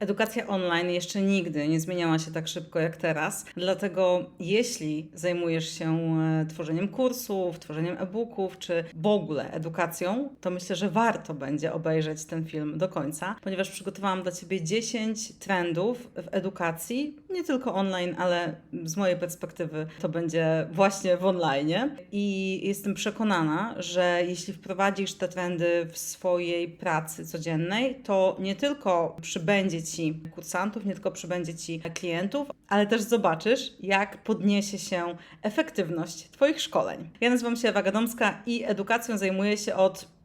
Edukacja online jeszcze nigdy nie zmieniała się tak szybko jak teraz, dlatego jeśli zajmujesz się e, tworzeniem kursów, tworzeniem e-booków, czy w ogóle edukacją, to myślę, że warto będzie obejrzeć ten film do końca, ponieważ przygotowałam dla Ciebie 10 trendów w edukacji, nie tylko online, ale z mojej perspektywy to będzie właśnie w online. I jestem przekonana, że jeśli wprowadzisz te trendy w swojej pracy codziennej, to nie tylko przybędzie Ci kursantów, nie tylko przybędzie Ci klientów, ale też zobaczysz, jak podniesie się efektywność Twoich szkoleń. Ja nazywam się Ewa Gadomska i edukacją zajmuję się od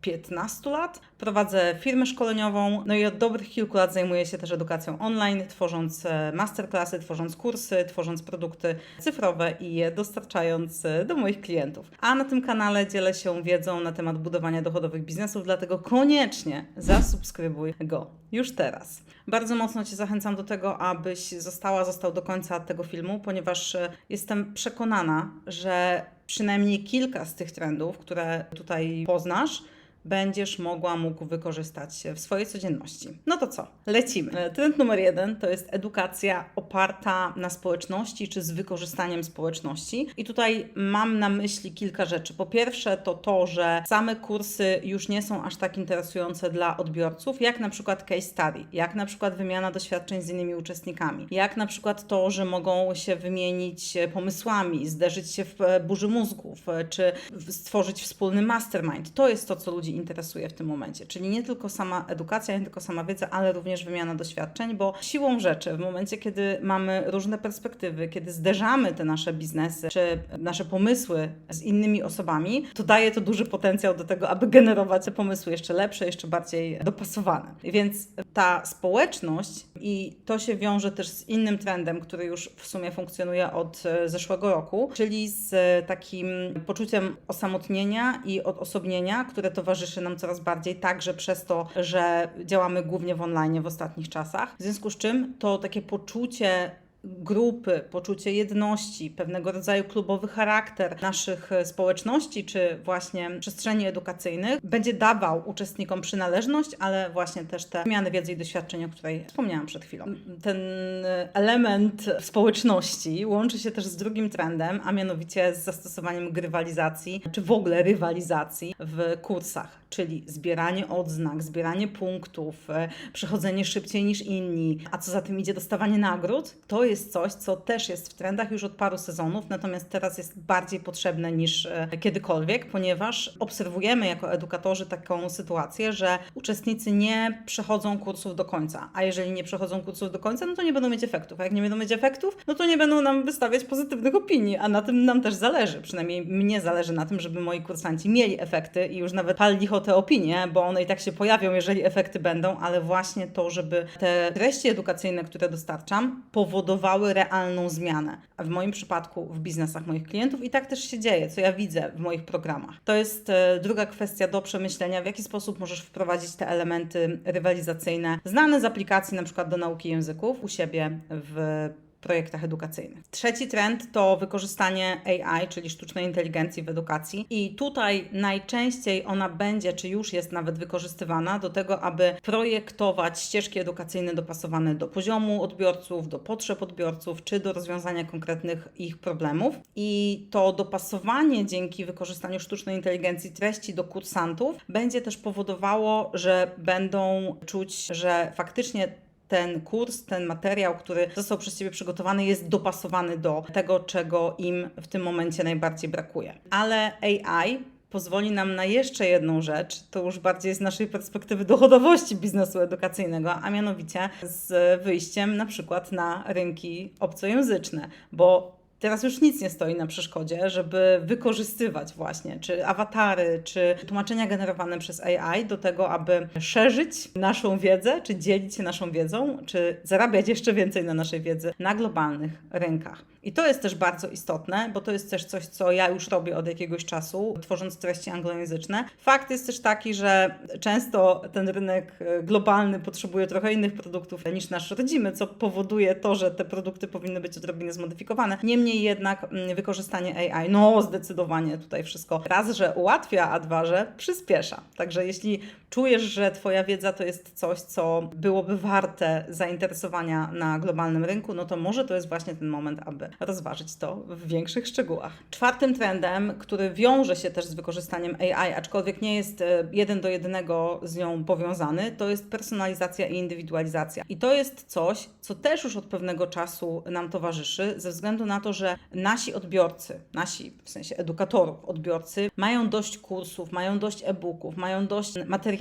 15 lat. Prowadzę firmę szkoleniową, no i od dobrych kilku lat zajmuję się też edukacją online, tworząc e, masterclassy, tworząc kursy, tworząc produkty cyfrowe i je dostarczając e, do moich klientów. A na tym kanale dzielę się wiedzą na temat budowania dochodowych biznesów, dlatego koniecznie zasubskrybuj go już teraz. Bardzo mocno Cię zachęcam do tego, abyś została, został do końca tego filmu, ponieważ e, jestem przekonana, że przynajmniej kilka z tych trendów, które tutaj poznasz, będziesz mogła, mógł wykorzystać w swojej codzienności. No to co? Lecimy. Trend numer jeden to jest edukacja oparta na społeczności czy z wykorzystaniem społeczności. I tutaj mam na myśli kilka rzeczy. Po pierwsze to to, że same kursy już nie są aż tak interesujące dla odbiorców, jak na przykład case study, jak na przykład wymiana doświadczeń z innymi uczestnikami, jak na przykład to, że mogą się wymienić pomysłami, zderzyć się w burzy mózgów, czy stworzyć wspólny mastermind. To jest to, co ludzi interesuje w tym momencie. Czyli nie tylko sama edukacja, nie tylko sama wiedza, ale również wymiana doświadczeń, bo siłą rzeczy, w momencie, kiedy mamy różne perspektywy, kiedy zderzamy te nasze biznesy czy nasze pomysły z innymi osobami, to daje to duży potencjał do tego, aby generować te pomysły jeszcze lepsze, jeszcze bardziej dopasowane. Więc ta społeczność i to się wiąże też z innym trendem, który już w sumie funkcjonuje od e, zeszłego roku, czyli z takim poczuciem osamotnienia i odosobnienia, które towarzyszy towarzyszy nam coraz bardziej, także przez to, że działamy głównie w online w ostatnich czasach. W związku z czym to takie poczucie grupy, poczucie jedności, pewnego rodzaju klubowy charakter naszych e, społeczności czy właśnie przestrzeni edukacyjnych będzie dawał uczestnikom przynależność, ale właśnie też te zmiany wiedzy i doświadczeń, o której wspomniałam przed chwilą. Ten e, element społeczności łączy się też z drugim trendem, a mianowicie z zastosowaniem grywalizacji, czy w ogóle rywalizacji w kursach, czyli zbieranie odznak, zbieranie punktów, e, przechodzenie szybciej niż inni, a co za tym idzie dostawanie nagród, to jest coś, co też jest w trendach już od paru sezonów, natomiast teraz jest bardziej potrzebne niż e, kiedykolwiek, ponieważ obserwujemy jako edukatorzy taką sytuację, że uczestnicy nie przechodzą kursów do końca, a jeżeli nie przechodzą kursów do końca, no to nie będą mieć efektów, a jak nie będą mieć efektów, no to nie będą nam wystawiać pozytywnych opinii, a na tym nam też zależy, przynajmniej mnie zależy na tym, żeby moi kursanci mieli efekty i już nawet pali licho te opinie, bo one i tak się pojawią, jeżeli efekty będą, ale właśnie to, żeby te treści edukacyjne, które dostarczam, powodowały realną zmianę. A w moim przypadku w biznesach moich klientów i tak też się dzieje, co ja widzę w moich programach. To jest e, druga kwestia do przemyślenia, w jaki sposób możesz wprowadzić te elementy rywalizacyjne znane z aplikacji na przykład do nauki języków u siebie w projektach edukacyjnych. Trzeci trend to wykorzystanie AI, czyli sztucznej inteligencji w edukacji. I tutaj najczęściej ona będzie, czy już jest nawet wykorzystywana do tego, aby projektować ścieżki edukacyjne dopasowane do poziomu odbiorców, do potrzeb odbiorców, czy do rozwiązania konkretnych ich problemów. I to dopasowanie dzięki wykorzystaniu sztucznej inteligencji treści do kursantów będzie też powodowało, że będą czuć, że faktycznie ten kurs, ten materiał, który został przez Ciebie przygotowany, jest dopasowany do tego, czego im w tym momencie najbardziej brakuje. Ale AI pozwoli nam na jeszcze jedną rzecz, to już bardziej z naszej perspektywy dochodowości biznesu edukacyjnego, a mianowicie z wyjściem na przykład na rynki obcojęzyczne, bo Teraz już nic nie stoi na przeszkodzie, żeby wykorzystywać właśnie czy awatary, czy tłumaczenia generowane przez AI do tego, aby szerzyć naszą wiedzę, czy dzielić się naszą wiedzą, czy zarabiać jeszcze więcej na naszej wiedzy na globalnych rynkach. I to jest też bardzo istotne, bo to jest też coś, co ja już robię od jakiegoś czasu, tworząc treści anglojęzyczne. Fakt jest też taki, że często ten rynek e, globalny potrzebuje trochę innych produktów niż nasz rodzimy, co powoduje to, że te produkty powinny być odrobinę zmodyfikowane. Niemniej jednak mm, wykorzystanie AI, no zdecydowanie tutaj wszystko raz, że ułatwia, a dwa, że przyspiesza. Także jeśli czujesz, że Twoja wiedza to jest coś, co byłoby warte zainteresowania na globalnym rynku, no to może to jest właśnie ten moment, aby rozważyć to w większych szczegółach. Czwartym trendem, który wiąże się też z wykorzystaniem AI, aczkolwiek nie jest e, jeden do jednego z nią powiązany, to jest personalizacja i indywidualizacja. I to jest coś, co też już od pewnego czasu nam towarzyszy, ze względu na to, że nasi odbiorcy, nasi w sensie edukatorów, odbiorcy, mają dość kursów, mają dość e-booków, mają dość materiałów,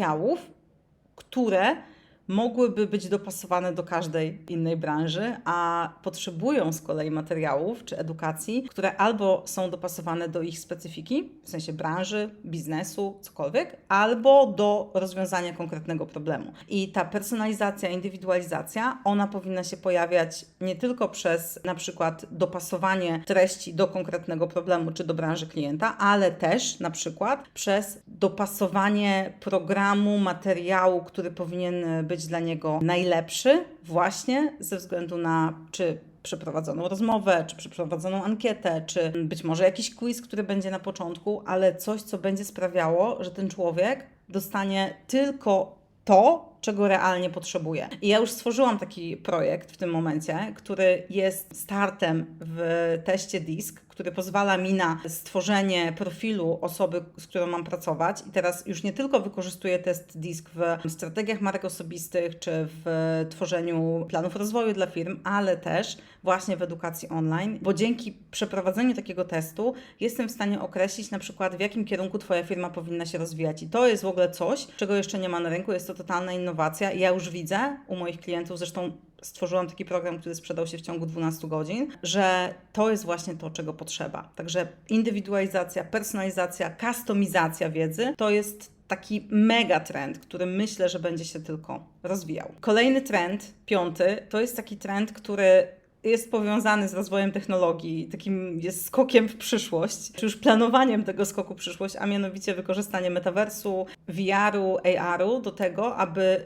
które mogłyby być dopasowane do każdej innej branży, a potrzebują z kolei materiałów czy edukacji, które albo są dopasowane do ich specyfiki, w sensie branży, biznesu, cokolwiek, albo do rozwiązania konkretnego problemu. I ta personalizacja, indywidualizacja, ona powinna się pojawiać nie tylko przez na przykład dopasowanie treści do konkretnego problemu czy do branży klienta, ale też na przykład przez dopasowanie programu, materiału, który powinien być być dla niego najlepszy, właśnie ze względu na czy przeprowadzoną rozmowę, czy przeprowadzoną ankietę, czy być może jakiś quiz, który będzie na początku, ale coś, co będzie sprawiało, że ten człowiek dostanie tylko to, czego realnie potrzebuje. I ja już stworzyłam taki projekt w tym momencie, który jest startem w teście DISK, który pozwala mi na stworzenie profilu osoby, z którą mam pracować. I teraz już nie tylko wykorzystuję test DISK w strategiach marek osobistych czy w tworzeniu planów rozwoju dla firm, ale też właśnie w edukacji online, bo dzięki przeprowadzeniu takiego testu jestem w stanie określić na przykład w jakim kierunku Twoja firma powinna się rozwijać. I to jest w ogóle coś, czego jeszcze nie ma na rynku, jest to totalna innowacja. I ja już widzę u moich klientów, zresztą stworzyłam taki program, który sprzedał się w ciągu 12 godzin, że to jest właśnie to, czego potrzeba. Także indywidualizacja, personalizacja, kustomizacja wiedzy to jest taki mega trend, który myślę, że będzie się tylko rozwijał. Kolejny trend, piąty, to jest taki trend, który jest powiązany z rozwojem technologii, takim jest skokiem w przyszłość, czy już planowaniem tego skoku w przyszłość, a mianowicie wykorzystanie metaversu, VR-u, AR-u do tego, aby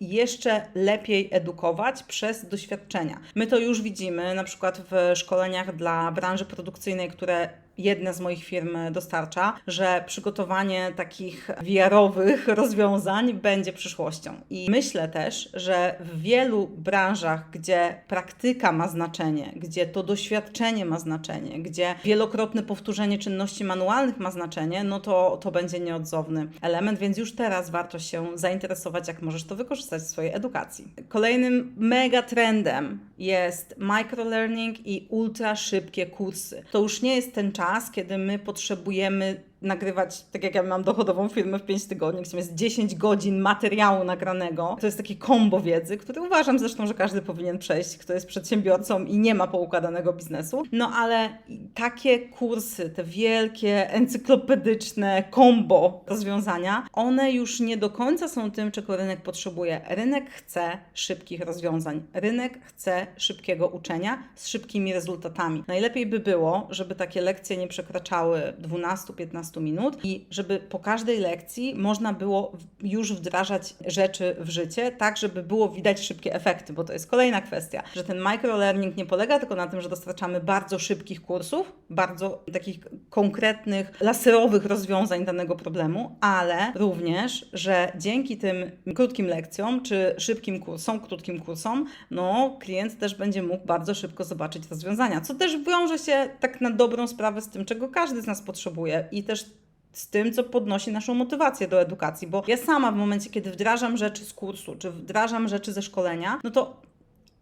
jeszcze lepiej edukować przez doświadczenia. My to już widzimy na przykład w szkoleniach dla branży produkcyjnej, które jedna z moich firm dostarcza, że przygotowanie takich wiarowych rozwiązań będzie przyszłością. I myślę też, że w wielu branżach, gdzie praktyka ma znaczenie, gdzie to doświadczenie ma znaczenie, gdzie wielokrotne powtórzenie czynności manualnych ma znaczenie, no to to będzie nieodzowny element, więc już teraz warto się zainteresować, jak możesz to wykorzystać w swojej edukacji. Kolejnym mega trendem jest microlearning i ultra szybkie kursy. To już nie jest ten czas, kiedy my potrzebujemy nagrywać, tak jak ja mam dochodową firmę w 5 tygodni, gdzie jest 10 godzin materiału nagranego. To jest taki kombo wiedzy, który uważam zresztą, że każdy powinien przejść, kto jest przedsiębiorcą i nie ma poukładanego biznesu. No ale takie kursy, te wielkie, encyklopedyczne kombo rozwiązania, one już nie do końca są tym, czego rynek potrzebuje. Rynek chce szybkich rozwiązań. Rynek chce szybkiego uczenia z szybkimi rezultatami. Najlepiej by było, żeby takie lekcje nie przekraczały 12-15 15 minut i żeby po każdej lekcji można było już wdrażać rzeczy w życie, tak żeby było widać szybkie efekty, bo to jest kolejna kwestia, że ten microlearning nie polega tylko na tym, że dostarczamy bardzo szybkich kursów, bardzo takich konkretnych, laserowych rozwiązań danego problemu, ale również, że dzięki tym krótkim lekcjom czy szybkim kursom, krótkim kursom, no klient też będzie mógł bardzo szybko zobaczyć rozwiązania, co też wiąże się tak na dobrą sprawę z tym, czego każdy z nas potrzebuje i też z tym, co podnosi naszą motywację do edukacji, bo ja sama w momencie, kiedy wdrażam rzeczy z kursu, czy wdrażam rzeczy ze szkolenia, no to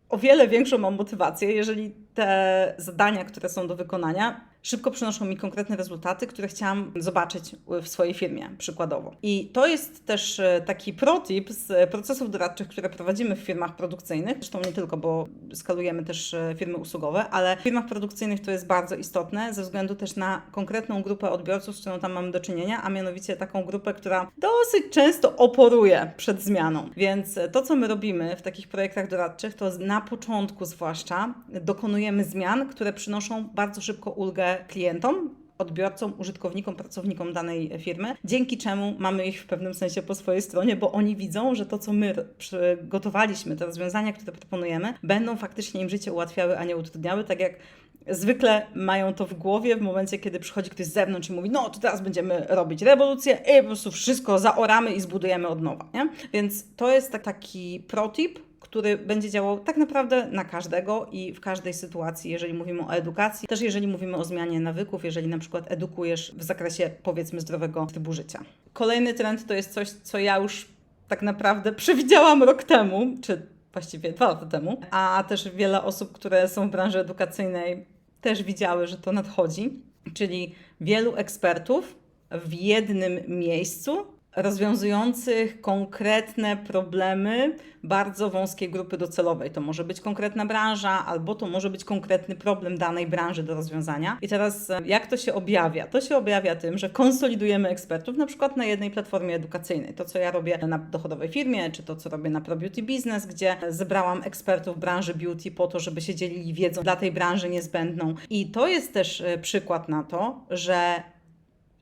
o wiele większą mam motywację, jeżeli te zadania, które są do wykonania, szybko przynoszą mi konkretne rezultaty, które chciałam zobaczyć w swojej firmie, przykładowo. I to jest też e, taki protip z procesów doradczych, które prowadzimy w firmach produkcyjnych, zresztą nie tylko, bo skalujemy też e, firmy usługowe, ale w firmach produkcyjnych to jest bardzo istotne ze względu też na konkretną grupę odbiorców, z którą tam mamy do czynienia, a mianowicie taką grupę, która dosyć często oporuje przed zmianą. Więc to, co my robimy w takich projektach doradczych, to na początku zwłaszcza dokonujemy zmian, które przynoszą bardzo szybko ulgę klientom, odbiorcom, użytkownikom, pracownikom danej firmy, dzięki czemu mamy ich w pewnym sensie po swojej stronie, bo oni widzą, że to, co my przygotowaliśmy, te rozwiązania, które proponujemy, będą faktycznie im życie ułatwiały, a nie utrudniały, tak jak zwykle mają to w głowie w momencie, kiedy przychodzi ktoś z zewnątrz i mówi, no to teraz będziemy robić rewolucję i po prostu wszystko zaoramy i zbudujemy od nowa, nie? Więc to jest tak, taki protip, który będzie działał tak naprawdę na każdego i w każdej sytuacji, jeżeli mówimy o edukacji, też jeżeli mówimy o zmianie nawyków, jeżeli na przykład edukujesz w zakresie powiedzmy zdrowego trybu życia. Kolejny trend to jest coś, co ja już tak naprawdę przewidziałam rok temu, czy właściwie dwa lata temu, a też wiele osób, które są w branży edukacyjnej, też widziały, że to nadchodzi, czyli wielu ekspertów w jednym miejscu rozwiązujących konkretne problemy bardzo wąskiej grupy docelowej. To może być konkretna branża, albo to może być konkretny problem danej branży do rozwiązania. I teraz e, jak to się objawia? To się objawia tym, że konsolidujemy ekspertów na przykład na jednej platformie edukacyjnej. To, co ja robię na dochodowej firmie, czy to, co robię na Pro Beauty Business, gdzie zebrałam ekspertów branży beauty po to, żeby się dzielili wiedzą dla tej branży niezbędną. I to jest też e, przykład na to, że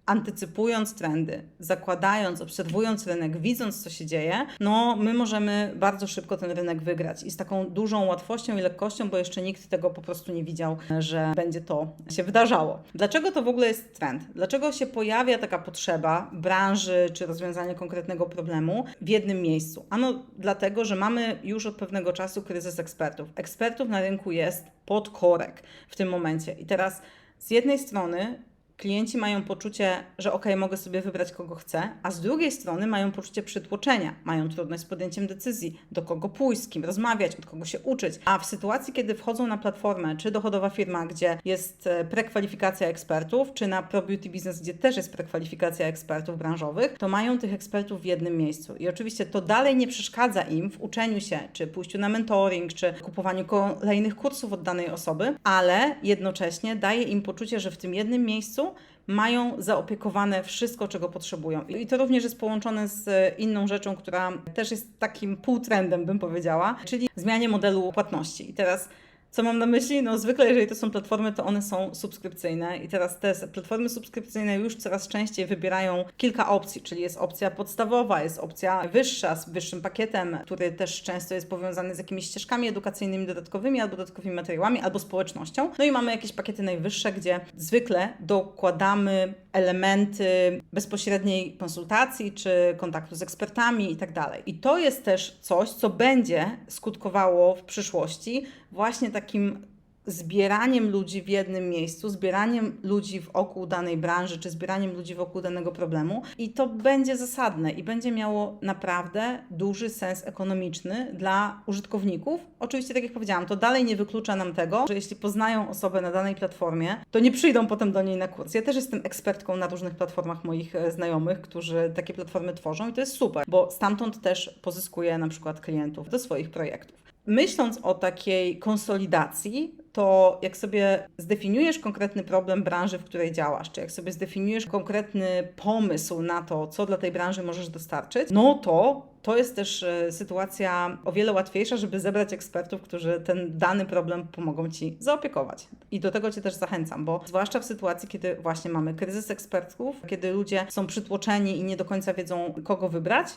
antycypując trendy, zakładając, obserwując rynek, widząc co się dzieje, no my możemy bardzo szybko ten rynek wygrać i z taką dużą łatwością i lekkością, bo jeszcze nikt tego po prostu nie widział, że będzie to się wydarzało. Dlaczego to w ogóle jest trend? Dlaczego się pojawia taka potrzeba branży czy rozwiązania konkretnego problemu w jednym miejscu? Ano dlatego, że mamy już od pewnego czasu kryzys ekspertów. Ekspertów na rynku jest pod korek w tym momencie. I teraz z jednej strony klienci mają poczucie, że ok, mogę sobie wybrać kogo chcę, a z drugiej strony mają poczucie przytłoczenia, mają trudność z podjęciem decyzji, do kogo pójść, z kim rozmawiać, od kogo się uczyć. A w sytuacji, kiedy wchodzą na platformę, czy dochodowa firma, gdzie jest e, prekwalifikacja ekspertów, czy na Pro Beauty Business, gdzie też jest prekwalifikacja ekspertów branżowych, to mają tych ekspertów w jednym miejscu. I oczywiście to dalej nie przeszkadza im w uczeniu się, czy pójściu na mentoring, czy kupowaniu kolejnych kursów od danej osoby, ale jednocześnie daje im poczucie, że w tym jednym miejscu mają zaopiekowane wszystko, czego potrzebują. I to również jest połączone z inną rzeczą, która też jest takim półtrendem, bym powiedziała, czyli zmianie modelu płatności. I teraz co mam na myśli? No zwykle jeżeli to są platformy, to one są subskrypcyjne i teraz te platformy subskrypcyjne już coraz częściej wybierają kilka opcji, czyli jest opcja podstawowa, jest opcja wyższa z wyższym pakietem, który też często jest powiązany z jakimiś ścieżkami edukacyjnymi dodatkowymi albo dodatkowymi materiałami, albo społecznością. No i mamy jakieś pakiety najwyższe, gdzie zwykle dokładamy elementy bezpośredniej konsultacji czy kontaktu z ekspertami i tak dalej. I to jest też coś, co będzie skutkowało w przyszłości właśnie takim zbieraniem ludzi w jednym miejscu, zbieraniem ludzi wokół danej branży, czy zbieraniem ludzi wokół danego problemu i to będzie zasadne i będzie miało naprawdę duży sens ekonomiczny dla użytkowników. Oczywiście, tak jak powiedziałam, to dalej nie wyklucza nam tego, że jeśli poznają osobę na danej platformie, to nie przyjdą potem do niej na kurs. Ja też jestem ekspertką na różnych platformach moich e, znajomych, którzy takie platformy tworzą i to jest super, bo stamtąd też pozyskuję na przykład klientów do swoich projektów myśląc o takiej konsolidacji, to jak sobie zdefiniujesz konkretny problem branży, w której działasz, czy jak sobie zdefiniujesz konkretny pomysł na to, co dla tej branży możesz dostarczyć, no to to jest też e, sytuacja o wiele łatwiejsza, żeby zebrać ekspertów, którzy ten dany problem pomogą Ci zaopiekować. I do tego Cię też zachęcam, bo zwłaszcza w sytuacji, kiedy właśnie mamy kryzys ekspertów, kiedy ludzie są przytłoczeni i nie do końca wiedzą, kogo wybrać,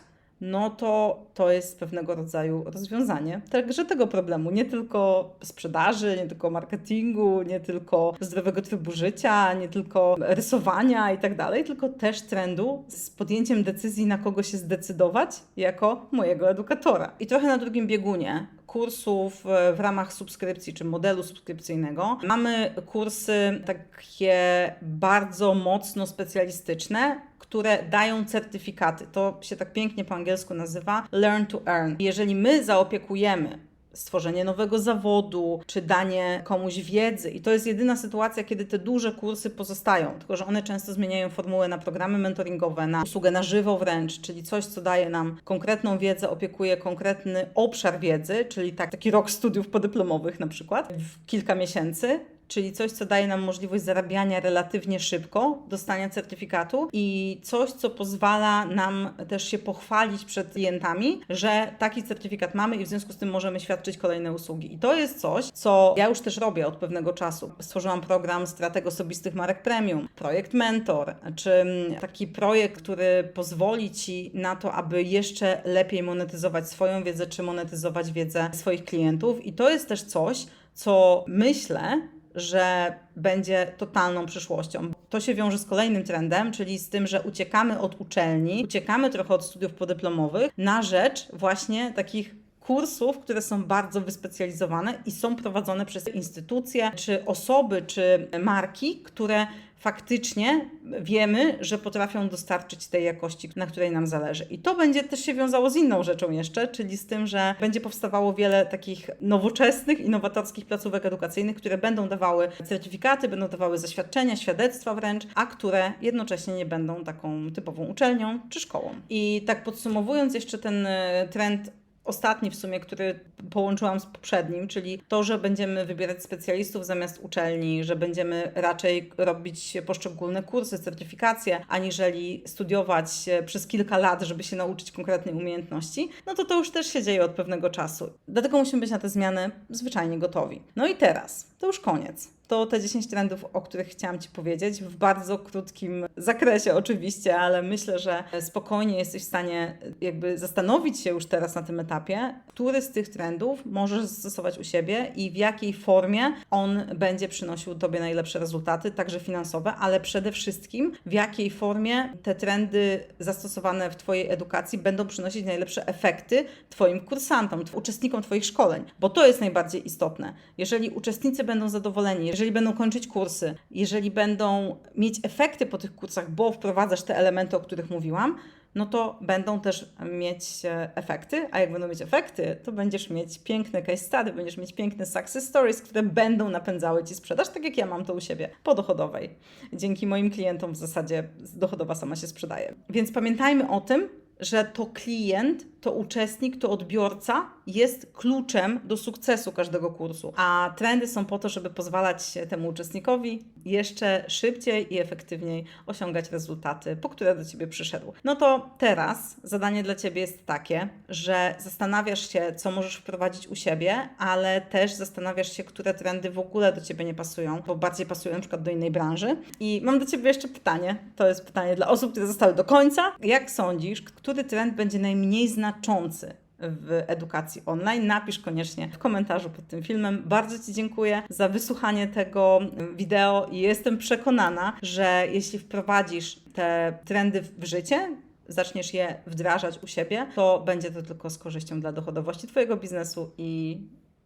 no to to jest pewnego rodzaju rozwiązanie także tego problemu. Nie tylko sprzedaży, nie tylko marketingu, nie tylko zdrowego trybu życia, nie tylko rysowania i tak dalej, tylko też trendu z podjęciem decyzji, na kogo się zdecydować jako mojego edukatora. I trochę na drugim biegunie kursów w ramach subskrypcji czy modelu subskrypcyjnego. Mamy kursy takie bardzo mocno specjalistyczne, które dają certyfikaty. To się tak pięknie po angielsku nazywa Learn to Earn. Jeżeli my zaopiekujemy stworzenie nowego zawodu, czy danie komuś wiedzy. I to jest jedyna sytuacja, kiedy te duże kursy pozostają, tylko że one często zmieniają formułę na programy mentoringowe, na usługę na żywo wręcz, czyli coś, co daje nam konkretną wiedzę, opiekuje konkretny obszar wiedzy, czyli tak, taki rok studiów podyplomowych na przykład, w kilka miesięcy czyli coś, co daje nam możliwość zarabiania relatywnie szybko, dostania certyfikatu i coś, co pozwala nam też się pochwalić przed klientami, że taki certyfikat mamy i w związku z tym możemy świadczyć kolejne usługi. I to jest coś, co ja już też robię od pewnego czasu. Stworzyłam program Strateg Osobistych Marek Premium, projekt Mentor, czy mm, taki projekt, który pozwoli Ci na to, aby jeszcze lepiej monetyzować swoją wiedzę, czy monetyzować wiedzę swoich klientów. I to jest też coś, co myślę, że będzie totalną przyszłością. To się wiąże z kolejnym trendem, czyli z tym, że uciekamy od uczelni, uciekamy trochę od studiów podyplomowych na rzecz właśnie takich kursów, które są bardzo wyspecjalizowane i są prowadzone przez instytucje, czy osoby, czy marki, które faktycznie wiemy, że potrafią dostarczyć tej jakości, na której nam zależy. I to będzie też się wiązało z inną rzeczą jeszcze, czyli z tym, że będzie powstawało wiele takich nowoczesnych, innowatorskich placówek edukacyjnych, które będą dawały certyfikaty, będą dawały zaświadczenia, świadectwa wręcz, a które jednocześnie nie będą taką typową uczelnią czy szkołą. I tak podsumowując jeszcze ten e, trend ostatni w sumie, który połączyłam z poprzednim, czyli to, że będziemy wybierać specjalistów zamiast uczelni, że będziemy raczej robić poszczególne kursy, certyfikacje, aniżeli studiować przez kilka lat, żeby się nauczyć konkretnej umiejętności, no to to już też się dzieje od pewnego czasu. Dlatego musimy być na te zmiany zwyczajnie gotowi. No i teraz, to już koniec to te 10 trendów, o których chciałam Ci powiedzieć, w bardzo krótkim zakresie oczywiście, ale myślę, że spokojnie jesteś w stanie jakby zastanowić się już teraz na tym etapie, który z tych trendów możesz zastosować u siebie i w jakiej formie on będzie przynosił Tobie najlepsze rezultaty, także finansowe, ale przede wszystkim w jakiej formie te trendy zastosowane w Twojej edukacji będą przynosić najlepsze efekty Twoim kursantom, uczestnikom Twoich szkoleń, bo to jest najbardziej istotne. Jeżeli uczestnicy będą zadowoleni, jeżeli będą kończyć kursy, jeżeli będą mieć efekty po tych kursach, bo wprowadzasz te elementy, o których mówiłam, no to będą też mieć e, efekty, a jak będą mieć efekty, to będziesz mieć piękne case study, będziesz mieć piękne success stories, które będą napędzały Ci sprzedaż, tak jak ja mam to u siebie, po dochodowej. Dzięki moim klientom w zasadzie dochodowa sama się sprzedaje. Więc pamiętajmy o tym, że to klient, to uczestnik, to odbiorca jest kluczem do sukcesu każdego kursu. A trendy są po to, żeby pozwalać temu uczestnikowi jeszcze szybciej i efektywniej osiągać rezultaty, po które do ciebie przyszedł. No to teraz zadanie dla ciebie jest takie, że zastanawiasz się, co możesz wprowadzić u siebie, ale też zastanawiasz się, które trendy w ogóle do ciebie nie pasują, bo bardziej pasują na przykład do innej branży. I mam do ciebie jeszcze pytanie. To jest pytanie dla osób, które zostały do końca. Jak sądzisz, który trend będzie najmniej znaczący w edukacji online. Napisz koniecznie w komentarzu pod tym filmem. Bardzo Ci dziękuję za wysłuchanie tego wideo i jestem przekonana, że jeśli wprowadzisz te trendy w życie, zaczniesz je wdrażać u siebie, to będzie to tylko z korzyścią dla dochodowości Twojego biznesu i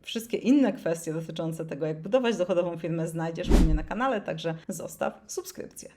Wszystkie inne kwestie dotyczące tego, jak budować dochodową firmę, znajdziesz u mnie na kanale, także zostaw subskrypcję.